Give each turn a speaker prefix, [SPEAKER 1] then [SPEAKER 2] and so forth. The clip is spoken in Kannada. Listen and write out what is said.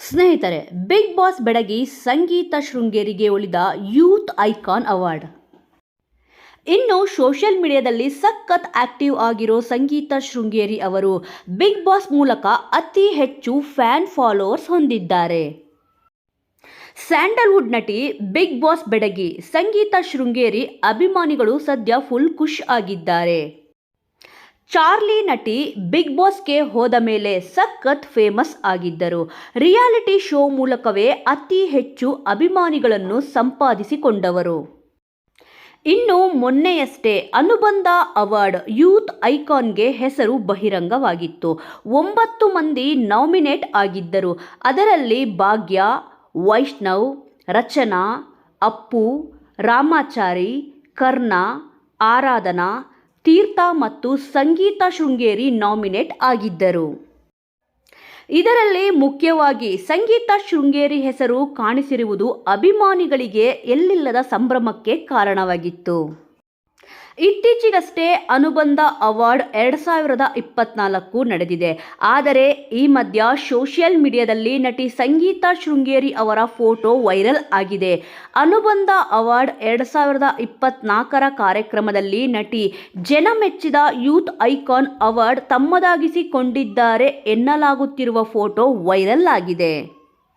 [SPEAKER 1] ಸ್ನೇಹಿತರೆ, ಬಿಗ್ ಬಾಸ್ ಬೆಡಗಿ ಸಂಗೀತ ಶೃಂಗೇರಿಗೆ ಉಳಿದ ಯೂತ್ ಐಕಾನ್ ಅವಾರ್ಡ್. ಇನ್ನು ಸೋಷಿಯಲ್ ಮೀಡಿಯಾದಲ್ಲಿ ಸಖತ್ ಆಕ್ಟಿವ್ ಆಗಿರೋ ಸಂಗೀತ ಶೃಂಗೇರಿ ಅವರು ಬಿಗ್ ಬಾಸ್ ಮೂಲಕ ಅತಿ ಹೆಚ್ಚು ಫ್ಯಾನ್ ಫಾಲೋವರ್ಸ್ ಹೊಂದಿದ್ದಾರೆ. ಸ್ಯಾಂಡಲ್ವುಡ್ ನಟಿ ಬಿಗ್ ಬಾಸ್ ಬೆಡಗಿ, ಸಂಗೀತ ಶೃಂಗೇರಿ ಅಭಿಮಾನಿಗಳು ಸದ್ಯ ಫುಲ್ ಖುಷ್ ಆಗಿದ್ದಾರೆ. ಚಾರ್ಲಿ ನಟಿ ಬಿಗ್ ಬಾಸ್ಗೆ ಹೋದ ಮೇಲೆ ಸಖತ್ ಫೇಮಸ್ ಆಗಿದ್ದರು. ರಿಯಾಲಿಟಿ ಶೋ ಮೂಲಕವೇ ಅತಿ ಹೆಚ್ಚು ಅಭಿಮಾನಿಗಳನ್ನು ಸಂಪಾದಿಸಿಕೊಂಡವರು. ಇನ್ನು ಮೊನ್ನೆಯಷ್ಟೇ ಅನುಬಂಧ ಅವಾರ್ಡ್ ಯೂತ್ ಐಕಾನ್ಗೆ ಹೆಸರು ಬಹಿರಂಗವಾಗಿತ್ತು. ಒಂಬತ್ತು ಮಂದಿ ನಾಮಿನೇಟ್ ಆಗಿದ್ದರು. ಅದರಲ್ಲಿ ಭಾಗ್ಯ, ವೈಷ್ಣವ್, ರಚನಾ, ಅಪ್ಪು, ರಾಮಾಚಾರಿ ಕರ್ಣ ಆರಾಧನಾ ತೀರ್ಥ ಮತ್ತು ಸಂಗೀತ ಶೃಂಗೇರಿ ನಾಮಿನೇಟ್ ಆಗಿದ್ದರು. ಇದರಲ್ಲಿ ಮುಖ್ಯವಾಗಿ ಸಂಗೀತ ಶೃಂಗೇರಿ ಹೆಸರು ಕಾಣಿಸಿರುವುದು ಅಭಿಮಾನಿಗಳಿಗೆ ಎಲ್ಲಿಲ್ಲದ ಸಂಭ್ರಮಕ್ಕೆ ಕಾರಣವಾಗಿತ್ತು. ಇತ್ತೀಚೆಗಷ್ಟೇ ಅನುಬಂಧ ಅವಾರ್ಡ್ ಎರಡು ಸಾವಿರದ ಇಪ್ಪತ್ನಾಲ್ಕು ನಡೆದಿದೆ. ಆದರೆ, ಈ ಮಧ್ಯ ಸೋಷಿಯಲ್ ಮೀಡಿಯಾದಲ್ಲಿ ನಟಿ ಸಂಗೀತಾ ಶೃಂಗೇರಿ ಅವರ ಫೋಟೋ ವೈರಲ್ ಆಗಿದೆ. ಅನುಬಂಧ ಅವಾರ್ಡ್ ಎರಡು ಸಾವಿರದ ಇಪ್ಪತ್ನಾಲ್ಕರ ಕಾರ್ಯಕ್ರಮದಲ್ಲಿ ನಟಿ ಜನ ಮೆಚ್ಚಿದ ಯೂತ್ ಐಕಾನ್ ಅವಾರ್ಡ್ ತಮ್ಮದಾಗಿಸಿಕೊಂಡಿದ್ದಾರೆ ಎನ್ನಲಾಗುತ್ತಿರುವ ಫೋಟೋ ವೈರಲ್ ಆಗಿದೆ.